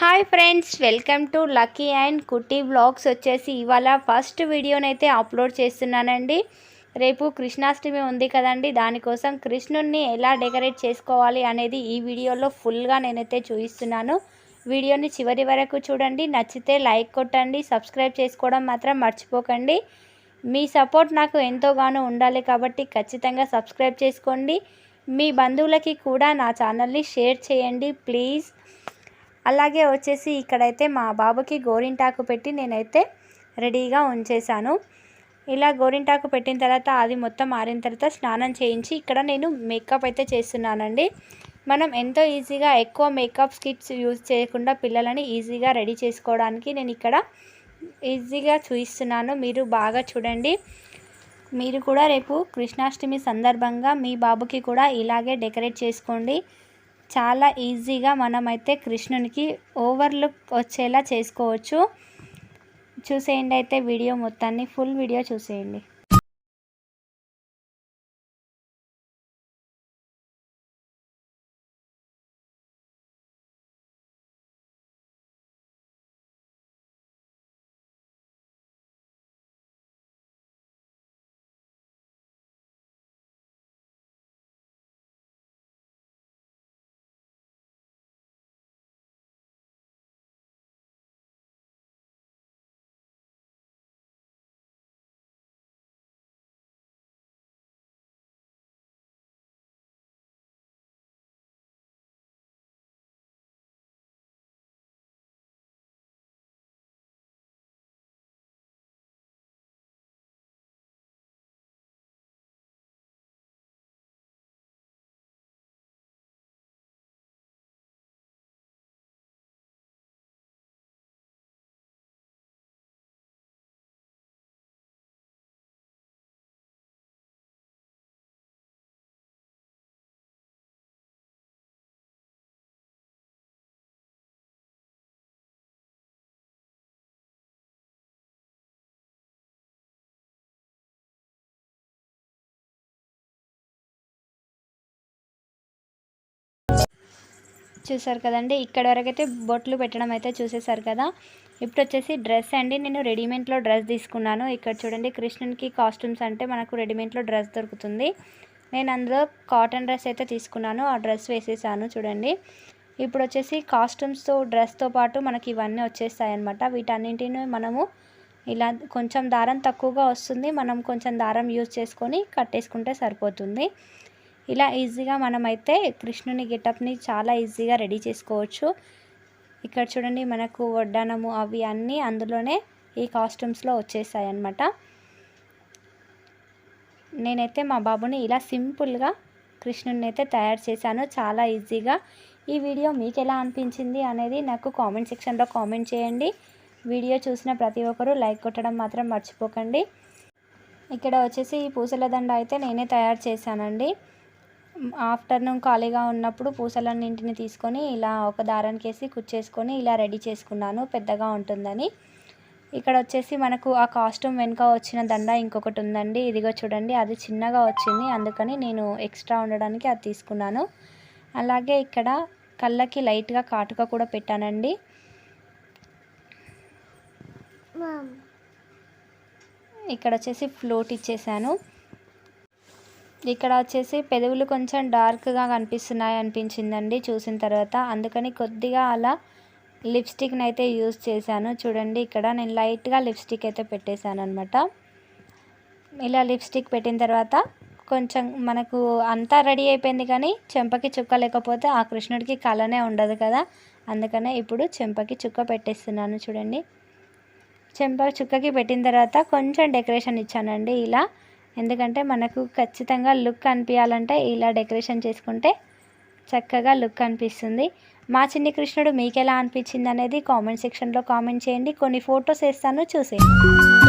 Hi friends welcome to lucky and Kutti vlogs వచ్చేసి ఇవాళ first వీడియోనైతే అప్లోడ్ చేస్తున్నానండి. రేపు కృష్ణాష్టమి ఉంది కదండి దానికోసం కృష్ణుడిని ఎలా డెకరేట్ చేసుకోవాలి అనేది ఈ వీడియోలో ఫుల్గా నేనైతే చూపిస్తున్నాను. వీడియోని చివరి వరకు చూడండి నచ్చితే లైక్ కొట్టండి సబ్స్క్రైబ్ చేసుకోవడం మాత్రం మర్చిపోకండి. మీ సపోర్ట్ నాకు ఎంతోగానో ఉండాలి కాబట్టి ఖచ్చితంగా సబ్స్క్రైబ్ చేసుకోండి. మీ బంధువులకి కూడా నా ఛానల్ని షేర్ చేయండి ప్లీజ్. అలాగే వచ్చేసి ఇక్కడైతే మా బాబుకి గోరింటాకు పెట్టి నేనైతే రెడీగా ఉంచేశాను. ఇలా గోరింటాకు పెట్టిన తర్వాత అది మొత్తం ఆరిన తర్వాత స్నానం చేయించి ఇక్కడ నేను మేకప్ అయితే చేస్తున్నానండి. మనం ఎంతో ఈజీగా ఎక్కువ మేకప్ స్కిట్స్ యూజ్ చేయకుండా పిల్లలని ఈజీగా రెడీ చేసుకోవడానికి నేను ఇక్కడ ఈజీగా చూపిస్తున్నాను మీరు బాగా చూడండి. మీరు కూడా రేపు కృష్ణాష్టమి సందర్భంగా మీ బాబుకి కూడా ఇలాగే డెకరేట్ చేసుకోండి. చాలా ఈజీగా మనమైతే కృష్ణునికి ఓవర్లుక్ వచ్చేలా చేసుకోవచ్చు. చూసేయండి అయితే వీడియో మొత్తాన్ని ఫుల్ వీడియో చూసేయండి. చూసారు కదండి. ఇక్కడ వరకు అయితే బొట్లు పెట్టడం అయితే చూసేసారు కదా. ఇప్పుడు వచ్చేసి డ్రెస్ అండి. నేను రెడీమేడ్లో డ్రెస్ తీసుకున్నాను. ఇక్కడ చూడండి కృష్ణునికి కాస్ట్యూమ్స్ అంటే మనకు రెడీమేడ్లో డ్రెస్ దొరుకుతుంది. నేను అందులో కాటన్ డ్రెస్ అయితే తీసుకున్నాను. ఆ డ్రెస్ వేసేసాను చూడండి. ఇప్పుడు వచ్చేసి కాస్ట్యూమ్స్తో డ్రెస్తో పాటు మనకి ఇవన్నీ వచ్చేస్తాయి అనమాట వీటన్నింటిని మనము ఇలా కొంచెం దారం తక్కువగా వస్తుంది. మనం కొంచెం దారం యూజ్ చేసుకొని కట్టేసుకుంటే సరిపోతుంది. ఇలా ఈజీగా మనమైతే కృష్ణుని గెటప్ని చాలా ఈజీగా రెడీ చేసుకోవచ్చు. ఇక్కడ చూడండి మనకు వడ్డానము అవి అన్నీ అందులోనే ఈ కాస్ట్యూమ్స్లో వచ్చేసాయి అన్నమాట నేనైతే మా బాబుని ఇలా సింపుల్గా కృష్ణుని అయితే తయారు చేశాను. చాలా ఈజీగా. ఈ వీడియో మీకు ఎలా అనిపించింది అనేది నాకు కామెంట్ సెక్షన్లో కామెంట్ చేయండి. వీడియో చూసిన ప్రతి ఒక్కరూ లైక్ కొట్టడం మాత్రం మర్చిపోకండి. ఇక్కడ వచ్చేసి ఈ పూసల దండ అయితే నేనే తయారు చేశానండి. ఆఫ్టర్నూన్ ఖాళీగా ఉన్నప్పుడు పూసలన్నింటిని తీసుకొని ఇలా ఒక దారానికి వేసి కుచ్చేసుకొని ఇలా రెడీ చేసుకున్నాను. పెద్దగా ఉంటుందని. ఇక్కడ వచ్చేసి మనకు ఆ కాస్ట్యూమ్ వెనుక వచ్చిన దండ ఇంకొకటి ఉందండి. ఇదిగో చూడండి అది చిన్నగా వచ్చింది. అందుకని నేను ఎక్స్ట్రా ఉండడానికి అది తీసుకున్నాను. అలాగే ఇక్కడ కళ్ళకి లైట్గా కాటుక కూడా పెట్టానండి. ఇక్కడ వచ్చేసి ఫ్లోట్ ఇచ్చేసాను. ఇక్కడ వచ్చేసి పెదవులు కొంచెం డార్క్గా కనిపిస్తున్నాయి అనిపించిందండి చూసిన తర్వాత. అందుకని కొద్దిగా అలా లిప్స్టిక్ని అయితే యూజ్ చేశాను. చూడండి ఇక్కడ నేను లైట్గా లిప్స్టిక్ అయితే పెట్టేశాను అనమాట ఇలా లిప్స్టిక్ పెట్టిన తర్వాత కొంచెం మనకు అంతా రెడీ అయిపోయింది కానీ చెంపకి చుక్క లేకపోతే ఆ కృష్ణుడికి కళనే ఉండదు కదా. అందుకనే ఇప్పుడు చెంపకి చుక్క పెట్టేస్తున్నాను చూడండి. చెంప చుక్కకి పెట్టిన తర్వాత కొంచెం డెకరేషన్ ఇచ్చానండి. ఇలా ఎందుకంటే మనకు ఖచ్చితంగా లుక్ అనిపించాలంటే ఇలా డెకరేషన్ చేసుకుంటే చక్కగా లుక్ అనిపిస్తుంది. మా చిన్ని కృష్ణుడు మీకు ఎలా అనిపించింది అనేది కామెంట్ సెక్షన్లో కామెంట్ చేయండి. కొన్ని ఫొటోస్ వేస్తాను చూసేయండి.